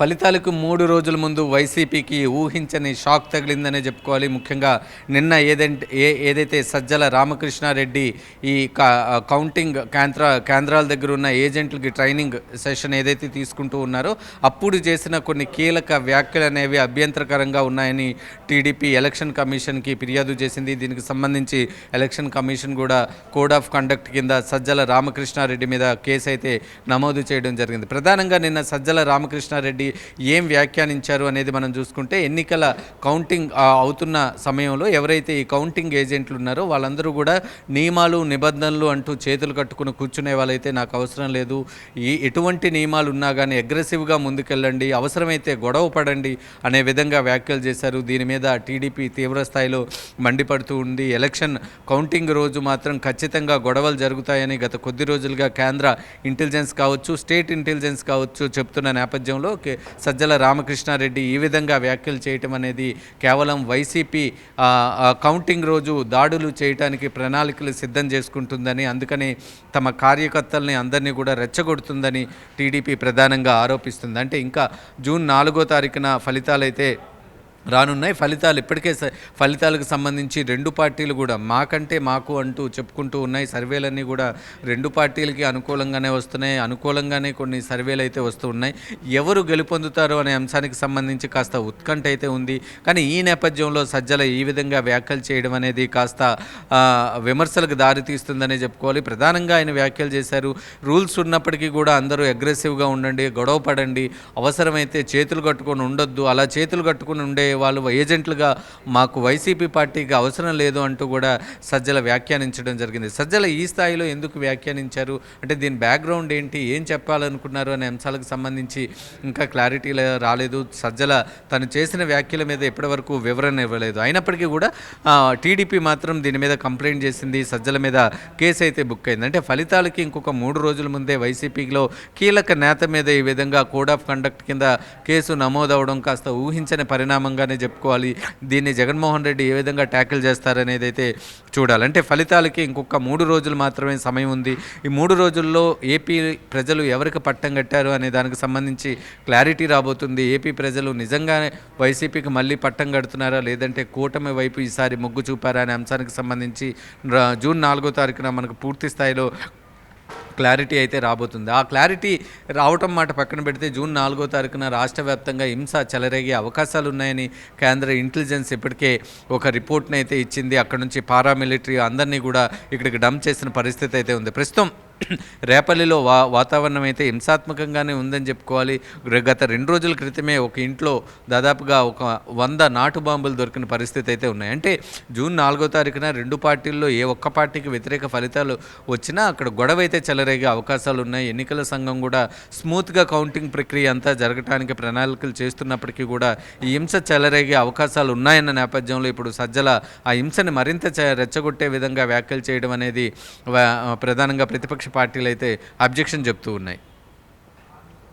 ఫలితాలకు మూడు రోజుల ముందు వైసీపీకి ఊహించని షాక్ తగిలిందనే చెప్పుకోవాలి. ముఖ్యంగా నిన్న ఏదంటే ఏ ఏదైతే సజ్జల రామకృష్ణారెడ్డి ఈ కా- కౌంటింగ్ కేంద్ర కేంద్రాల దగ్గర ఉన్న ఏజెంట్లకి ట్రైనింగ్ సెషన్ ఏదైతే తీసుకుంటూ ఉన్నారో అప్పుడు చేసిన కొన్ని కీలక వ్యాఖ్యలు అనేవి అభ్యంతరకరంగా ఉన్నాయని టీడీపీ ఎలక్షన్ కమిషన్కి ఫిర్యాదు చేసింది. దీనికి సంబంధించి ఎలక్షన్ కమిషన్ కూడా కోడ్ ఆఫ్ కండక్ట్ కింద సజ్జల రామకృష్ణారెడ్డి మీద కేసు అయితే నమోదు చేయడం జరిగింది. ప్రధానంగా నిన్న సజ్జల రామకృష్ణారెడ్డి ఏం వ్యాఖ్యానించారు అనేది మనం చూసుకుంటే ఎన్నికల కౌంటింగ్ అవుతున్న సమయంలో ఎవరైతే ఈ కౌంటింగ్ ఏజెంట్లు ఉన్నారో వాళ్ళందరూ కూడా నియమాలు నిబంధనలు అంటూ చేతులు కట్టుకుని కూర్చునే వాళ్ళైతే నాకు అవసరం లేదు. ఈ ఎటువంటి నియమాలు ఉన్నా కానీ అగ్రెసివ్గా ముందుకెళ్ళండి అవసరమైతే గొడవ పడండి అనే విధంగా వ్యాఖ్యలు చేశారు. దీని మీద టీడీపీ తీవ్రస్థాయిలో మండిపడుతూ ఉంది. ఎలక్షన్ కౌంటింగ్ రోజు మాత్రం ఖచ్చితంగా గొడవలు జరుగుతాయని గత కొద్ది రోజులుగా కేంద్ర ఇంటెలిజెన్స్ కావచ్చు స్టేట్ ఇంటెలిజెన్స్ కావచ్చు చెప్తున్న నేపథ్యంలో కే- సజ్జల రామకృష్ణారెడ్డి ఈ విధంగా వ్యాఖ్యలు చేయటం అనేది కేవలం వైసీపీ కౌంటింగ్ రోజు దాడులు చేయడానికి ప్రణాళికలు సిద్ధం చేసుకుంటుందని అందుకని తమ కార్యకర్తల్ని అందరినీ కూడా రెచ్చగొడుతుందని టీడీపీ ప్రధానంగా ఆరోపిస్తుంది. అంటే ఇంకా జూన్ నాలుగో తారీఖున ఫలితాలైతే రానున్నాయి. ఫలితాలు ఇప్పటికే ఫలితాలకు సంబంధించి రెండు పార్టీలు కూడా మాకంటే మాకు అంటూ చెప్పుకుంటూ ఉన్నాయి. సర్వేలన్నీ కూడా రెండు పార్టీలకి అనుకూలంగానే వస్తున్నాయి. అనుకూలంగానే కొన్ని సర్వేలు అయితే వస్తూ ఉన్నాయి. ఎవరు గెలుపొందుతారు అనే అంశానికి సంబంధించి కాస్త ఉత్కంఠ అయితే ఉంది. కానీ ఈ నేపథ్యంలో సజ్జల ఈ విధంగా వ్యాఖ్యలు చేయడం అనేది కాస్త విమర్శలకు దారితీస్తుందనే చెప్పుకోవాలి. ప్రధానంగా ఆయన వ్యాఖ్యలు చేశారు. రూల్స్ ఉన్నప్పటికీ కూడా అందరూ అగ్రెసివ్గా ఉండండి గొడవ పడండి. అవసరమైతే చేతులు కట్టుకొని ఉండొద్దు. అలా చేతులు కట్టుకుని ఉండే వాళ్ళు ఏజెంట్లుగా మాకు వైసీపీ పార్టీకి అవసరం లేదు అంటూ కూడా సజ్జల వ్యాఖ్యానించడం జరిగింది. సజ్జల ఈ స్థాయిలో ఎందుకు వ్యాఖ్యానించారు? అంటే దీని బ్యాక్గ్రౌండ్ ఏంటి? ఏం చెప్పాలనుకున్నారు అనే అంశాలకు సంబంధించి ఇంకా క్లారిటీ రాలేదు. సజ్జల తను చేసిన వ్యాఖ్యల మీద ఇప్పటివరకు వివరణ ఇవ్వలేదు. అయినప్పటికీ కూడా టీడీపీ మాత్రం దీని మీద కంప్లైంట్ చేసింది. సజ్జల మీద కేసు అయితే బుక్ అయింది. అంటే ఫలితాలకి ఇంకొక మూడు రోజుల ముందే వైసీపీలో కీలక నేత మీద ఈ విధంగా కోడ్ ఆఫ్ కండక్ట్ కింద కేసు నమోదవడం కాస్త ఊహించని విధంగానే చెప్పుకోవాలి. దీన్ని జగన్మోహన్ రెడ్డి ఏ విధంగా ట్యాకిల్ చేస్తారనేది అయితే చూడాలి. అంటే ఫలితాలకి ఇంకొక మూడు రోజులు మాత్రమే సమయం ఉంది. ఈ మూడు రోజుల్లో ఏపీ ప్రజలు ఎవరికి పట్టం కట్టారు అనే దానికి సంబంధించి క్లారిటీ రాబోతుంది. ఏపీ ప్రజలు నిజంగానే వైసీపీకి మళ్ళీ పట్టం కడుతున్నారా? లేదంటే కూటమి వైపు ఈసారి మొగ్గు చూపారా అనే అంశానికి సంబంధించి జూన్ నాలుగో తారీఖున మనకు పూర్తి స్థాయిలో క్లారిటీ అయితే రాబోతుంది. ఆ క్లారిటీ రావటం మాట పక్కన పెడితే జూన్ నాలుగో తారీఖున రాష్ట్ర వ్యాప్తంగా హింస చెలరేగే అవకాశాలు ఉన్నాయని కేంద్ర ఇంటెలిజెన్స్ ఇప్పటికే ఒక రిపోర్ట్ని అయితే ఇచ్చింది. అక్కడ నుంచి పారామిలిటరీ అందరినీ కూడా ఇక్కడికి డంప్ చేసిన పరిస్థితి అయితే ఉంది. ప్రస్తుతం రేపల్లిలో వా వాతావరణం అయితే హింసాత్మకంగానే ఉందని చెప్పుకోవాలి. గత రెండు రోజుల క్రితమే ఒక ఇంట్లో దాదాపుగా ఒక వంద నాటు బాంబులు దొరికిన పరిస్థితి అయితే ఉన్నాయి. అంటే జూన్ నాలుగో తారీఖున రెండు పార్టీల్లో ఏ ఒక్క పార్టీకి వ్యతిరేక ఫలితాలు వచ్చినా అక్కడ గొడవ అయితే చెలరేగే అవకాశాలు ఉన్నాయి ఎన్నికల సంఘం కూడా స్మూత్గా కౌంటింగ్ ప్రక్రియ అంతా జరగటానికి ప్రణాళికలు చేస్తున్నప్పటికీ కూడా ఈ హింస చెలరేగే అవకాశాలు ఉన్నాయన్న నేపథ్యంలో ఇప్పుడు సజ్జల ఆ హింసని మరింత రెచ్చగొట్టే విధంగా వ్యాఖ్యలు చేయడం అనేది ప్రధానంగా ప్రతిపక్ష పార్టీలు అయితే అబ్జెక్షన్ చెప్తూ ఉన్నాయి.